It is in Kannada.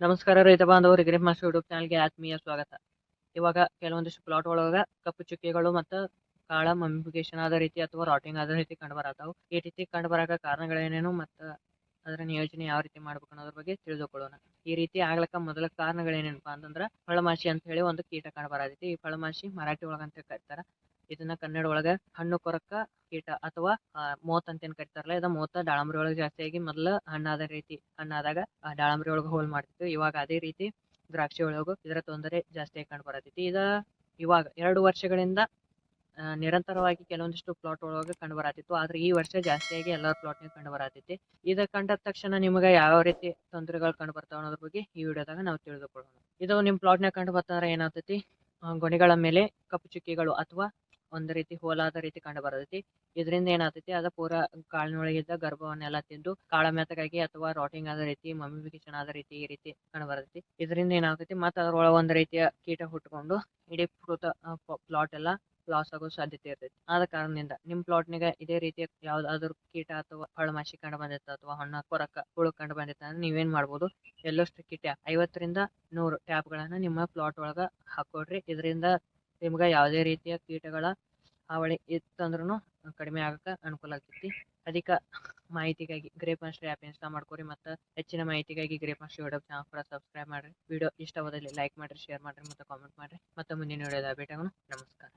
ನಮಸ್ಕಾರ ರೈತ ಬಾಂಧವರಿಗೆ, ನಿಮ್ಮ ಯೂಟ್ಯೂಬ್ ಚಾನಲ್ಗೆ ಆತ್ಮೀಯ ಸ್ವಾಗತ. ಇವಾಗ ಕೆಲವೊಂದಿಷ್ಟು ಪ್ಲಾಟ್ ಒಳಗ ಕಪ್ಪು ಚುಕ್ಕೆಗಳು ಮತ್ತು ಕಾಳ ಮಮಿಫಿಕೇಶನ್ ಆದ ರೀತಿ ಅಥವಾ ರಾಟಿಂಗ್ ಆದ ರೀತಿ ಕಂಡು ಈ ರೀತಿ ಕಂಡು ಬರಾಕ ಕಾರಣಗಳೇನೇನು ಮತ್ತು ಅದರ ನಿಯೋಜನೆ ಯಾವ ರೀತಿ ಮಾಡ್ಬೇಕು ಅನ್ನೋದ್ರ ಬಗ್ಗೆ ತಿಳಿದುಕೊಳ್ಳೋಣ. ಈ ರೀತಿ ಆಗ್ಲಕ್ಕ ಮೊದಲ ಕಾರಣಗಳೇನೇನಪ್ಪ ಅಂತಂದ್ರ, ಫಳಮಾಶಿ ಅಂತ ಹೇಳಿ ಒಂದು ಕೀಟ ಕಂಡು ಬರತೈತಿ ಈ ಫಳಮಾಶಿ ಮರಾಠಿ ಒಳಗಂತ ಕರೀತಾರ. ಇದನ್ನ ಕನ್ನಡ ಒಳಗ ಹಣ್ಣು ಕೊರಕ, ಕೀಟ ಅಥವಾ ಮೋತ್ ಅಂತ ಏನ್ ಕರಿತಾರಲ್ಲ, ಇದ ಮೋತ ದಾಳಂಬ್ರಿ ಒಳಗ ಜಾಸ್ತಿಯಾಗಿ ಮೊದಲ ಹಣ್ಣಾದ ರೀತಿ ಹಣ್ಣಾದಾಗ ದಾಳಂಬ್ರಿ ಒಳಗ ಹೋಲ್ ಮಾಡ್ತಿತ್ತು. ಇವಾಗ ಅದೇ ರೀತಿ ದ್ರಾಕ್ಷಿ ಒಳಗು ಇದರ ತೊಂದರೆ ಜಾಸ್ತಿಯಾಗಿ ಕಂಡು ಬರತೈತಿ ಇದ ಇವಾಗ ಎರಡು ವರ್ಷಗಳಿಂದ ನಿರಂತರವಾಗಿ ಕೆಲವೊಂದಿಷ್ಟು ಪ್ಲಾಟ್ ಒಳಗೆ ಕಂಡು ಬರತಿತ್ತು ಆದ್ರೆ ಈ ವರ್ಷ ಜಾಸ್ತಿಯಾಗಿ ಎಲ್ಲರ ಪ್ಲಾಟ್ನಾಗ ಕಂಡು ಬರತೈತಿ ಇದ ಕಂಡ ತಕ್ಷಣ ನಿಮಗೆ ಯಾವ ರೀತಿ ತೊಂದರೆಗಳು ಕಂಡು ಬರ್ತಾವ ಅನ್ನೋದ್ರ ಬಗ್ಗೆ ಈ ವಿಡಿಯೋದಾಗ ನಾವು ತಿಳಿದುಕೊಳ್ಳೋಣ. ಇದು ನಿಮ್ಮ ಪ್ಲಾಟ್ನಾಗ ಕಂಡು ಬರ್ತಾರ ಏನಾಗ್ತೈತಿ? ಗೊನೆಗಳ ಮೇಲೆ ಕಪ್ಪು ಚುಕ್ಕಿಗಳು ಅಥವಾ ಒಂದು ರೀತಿ ಹೋಲಾದ ರೀತಿ ಕಂಡು ಬರ್ತೈತಿ. ಇದರಿಂದ ಏನಾಗ್ತೈತಿ ಅದ ಪೂರಾ ಕಾಳಿನೊಳಗಿದ್ದ ಗರ್ಭವನ್ನೆಲ್ಲ ತಿಂದು ಕಾಳ ಮೆತ್ತಗಾಗಿ ಅಥವಾ ರಾಟಿಂಗ್ ಆದ ರೀತಿ ಮಮ್ಮಿಫಿಕೇಶನ್ ಆದ ರೀತಿ ಈ ರೀತಿ ಕಂಡು ಬರ್ತೈತಿ. ಇದರಿಂದ ಏನಾಗ್ತೈತಿ ಮತ್ತ ಅದ್ರೊಳಗೆ ಒಂದು ರೀತಿಯ ಕೀಟ ಹುಟ್ಕೊಂಡು ಇಡೀ ಪೃತ ಪ್ಲಾಟ್ ಎಲ್ಲ ಲಾಸ್ ಆಗೋ ಸಾಧ್ಯತೆ ಇರ್ತೈತಿ. ಆದ ಕಾರಣದಿಂದ ನಿಮ್ಮ ಪ್ಲಾಟ್ನಾಗ ಇದೇ ರೀತಿಯ ಯಾವ್ದಾದ್ರು ಕೀಟ ಅಥವಾ ಫಳಮಾಶಿ ಕಂಡು ಬಂದಿತ್ತ ಅಥವಾ ಹಣ್ಣ, ಕೊರಕ, ಹುಳು ಕಂಡು ಬಂದಿತ್ತ ಅಂದ್ರೆ ನೀವೇನ್ ಮಾಡ್ಬೋದು ಎಲ್ಲೋ ಸ್ಟಿಕ್ಕಿ ಟ್ಯಾಪ್ ಐವತ್ತರಿಂದ ನೂರು ಟ್ಯಾಪ್ಗಳನ್ನ ನಿಮ್ಮ ಪ್ಲಾಟ್ ಒಳಗ ಹಾಕೊಡ್ರಿ. ಇದರಿಂದ ನಿಮ್ಗೆ ಯಾವುದೇ ರೀತಿಯ ಕೀಟಗಳ ಹಾವಳಿ ಇತ್ತಂದ್ರೂ ಕಡಿಮೆ ಆಗಕ್ಕೆ ಅನುಕೂಲ ಆಗ್ತೈತಿ ಅಧಿಕ ಮಾಹಿತಿಗಾಗಿ ಗ್ರೇಪ್ ಮಾಸ್ಟರ್ ಆ್ಯಪ್ ಇನ್ಸ್ಟಾಲ್ ಮಾಡ್ಕೊರಿ ಮತ್ತು ಹೆಚ್ಚಿನ ಮಾಹಿತಿಗಾಗಿ ಗ್ರೇಪ್ ಮಾಸ್ಟರ್ ಯೂಟ್ಯೂಬ್ ಚಾನಲ್ ಕೂಡ ಸಬ್ಸ್ಕ್ರೈಬ್ ಮಾಡಿರಿ. ವಿಡಿಯೋ ಇಷ್ಟವಾದಲ್ಲಿ ಲೈಕ್ ಮಾಡಿರಿ ಶೇರ್ ಮಾಡಿರಿ ಮತ್ತು ಕಾಮೆಂಟ್ ಮಾಡಿರಿ. ಮತ್ತು ಮುಂದಿನ ವಿಡಿಯೋದ ಭೇಟಿಯಾಗೋಣ ನಮಸ್ಕಾರ.